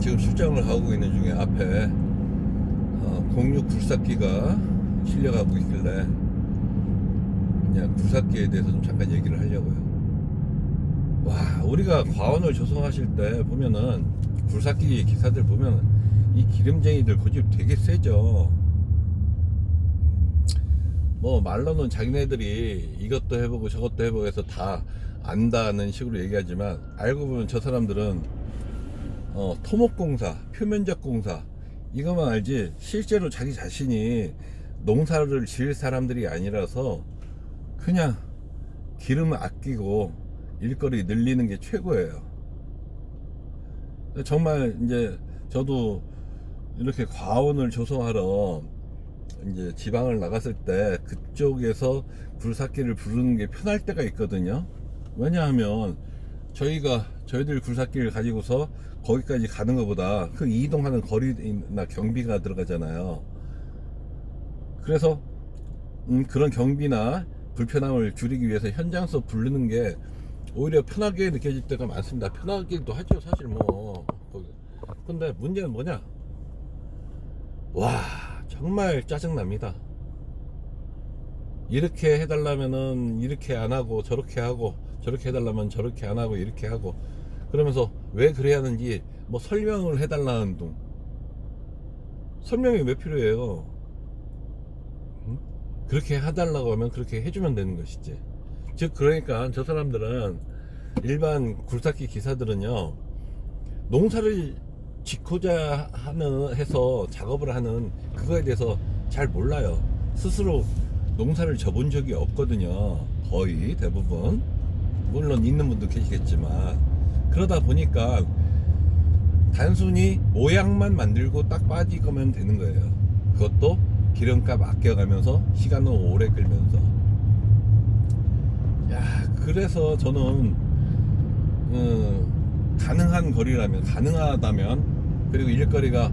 지금 출장을 하고 있는 중에 앞에 어, 공유 굴삭기가 실려가고 있길래 그냥 굴삭기에 대해서 좀 잠깐 얘기를 하려고요. 와, 우리가 과원을 조성하실 때 보면은 굴삭기 기사들 보면 이 기름쟁이들 고집 되게 세죠. 뭐 말로는 자기네들이 이것도 해보고 저것도 해보고 해서 다 안다는 식으로 얘기하지만 알고 보면 저 사람들은 어, 토목공사, 표면적공사 이것만 알지 실제로 자기 자신이 농사를 지을 사람들이 아니라서 그냥 기름을 아끼고 일거리 늘리는 게 최고예요. 정말 이제 저도 이렇게 과원을 조성하러 이제 지방을 나갔을 때 그쪽에서 굴삭기를 부르는 게 편할 때가 있거든요. 왜냐하면 저희가 저희들 굴삭기를 가지고서 거기까지 가는 것보다 그 이동하는 거리나 경비가 들어가잖아요. 그래서 음, 그런 경비나 불편함을 줄이기 위해서 현장에서 부르는 게 오히려 편하게 느껴질 때가 많습니다. 편하기도 하죠, 사실 뭐. 근데 문제는 뭐냐? 와, 정말 짜증납니다. 이렇게 해달라면은 이렇게 안 하고 저렇게 하고 저렇게 해달라면 저렇게 안 하고 이렇게 하고 그러면서 왜 그래야 하는지 뭐 설명을 해달라는 둥 설명이 왜 필요해요? 응? 그렇게 해달라고 하면 그렇게 해주면 되는 것이지. 즉 그러니까 저 사람들은 일반 굴삭기 기사들은요 농사를 짓고자 하는 해서 작업을 하는 그거에 대해서 잘 몰라요. 스스로 농사를 져본 적이 없거든요. 거의 대부분 물론 있는 분도 계시겠지만 그러다 보니까 단순히 모양만 만들고 딱 빠지면 되는 거예요. 그것도 기름값 아껴가면서 시간을 오래 끌면서 야 그래서 저는 음, 가능한 거리라면 가능하다면 그리고 일거리가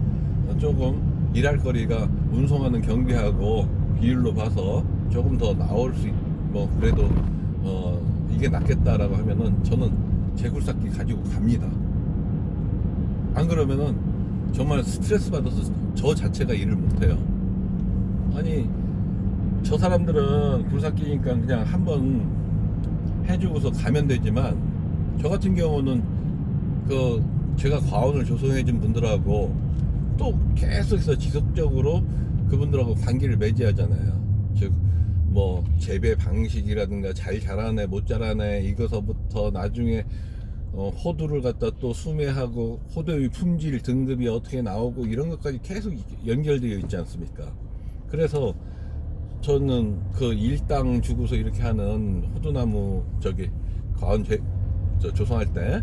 조금 일할 거리가 운송하는 경비하고 비율로 봐서 조금 더 나올 수, 있, 뭐, 그래도, 어, 이게 낫겠다라고 하면은 저는 제굴삭기 가지고 갑니다. 안 그러면은 정말 스트레스 받아서 저 자체가 일을 못해요. 아니, 저 사람들은 굴삭기니까 그냥 한번 해주고서 가면 되지만 저 같은 경우는 그 제가 과원을 조성해준 분들하고 또 계속해서 지속적으로 그분들하고 관계를 맺어야 하잖아요. 즉, 뭐, 재배 방식이라든가 잘 자라네, 못 자라네, 이거서부터 나중에 어, 호두를 갖다 또 수매하고 호두의 품질 등급이 어떻게 나오고 이런 것까지 계속 연결되어 있지 않습니까? 그래서 저는 그 일당 주고서 이렇게 하는 호두나무 저기 과원 제, 저 조성할 때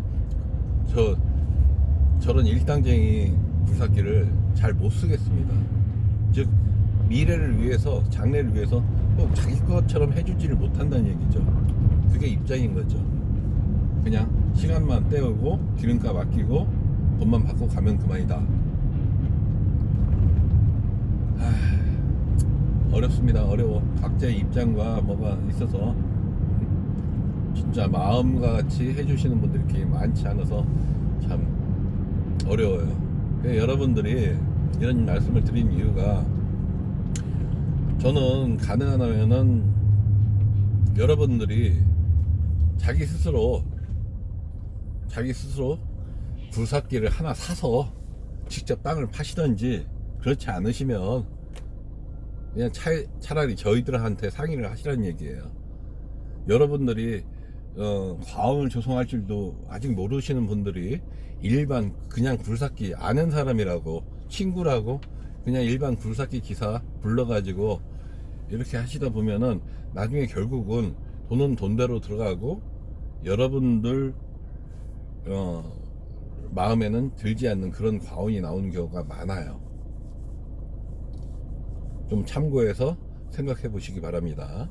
저 저런 일당쟁이 굴삭기를 잘 못 쓰겠습니다. 즉 미래를 위해서 장래를 위해서 꼭 자기 것처럼 해주지를 못한다는 얘기죠. 그게 입장인 거죠. 그냥 시간만 때우고 기름값 아끼고 돈만 받고 가면 그만이다. 하, 어렵습니다. 어려워. 각자의 입장과 뭐가 있어서 진짜 마음과 같이 해주시는 분들이 이렇게 많지 않아서 참 어려워요. 여러분들이 이런 말씀을 드린 이유가 저는 가능하다면은 여러분들이 자기 스스로 자기 스스로 굴삭기를 하나 사서 직접 땅을 파시던지 그렇지 않으시면 그냥 차, 차라리 저희들한테 상의를 하시라는 얘기예요. 여러분들이 어, 과원을 조성할 줄도 아직 모르시는 분들이 일반 그냥 굴삭기 아는 사람이라고 친구라고 그냥 일반 굴삭기 기사 불러가지고 이렇게 하시다 보면은 나중에 결국은 돈은 돈대로 들어가고 여러분들 어, 마음에는 들지 않는 그런 과언이 나오는 경우가 많아요. 좀 참고해서 생각해 보시기 바랍니다.